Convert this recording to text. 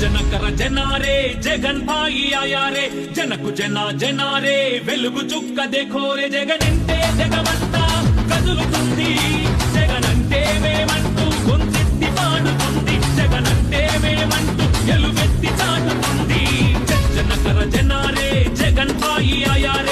జనకర జనారే జగన్ భాయి ఆయారే జనకు జన జనారే వెలుగు చుక్క దేఖోరే. జగన్ అంటే జగమంతా కదులుతుంది జగన్ అంటే మేమంటూ గుంజెత్తి పాడుతుంది. జగన్ అంటే మేమంటూ గెలువెత్తి చాటుతుంది. జనకర జనారే జగన్ భాయి ఆయారే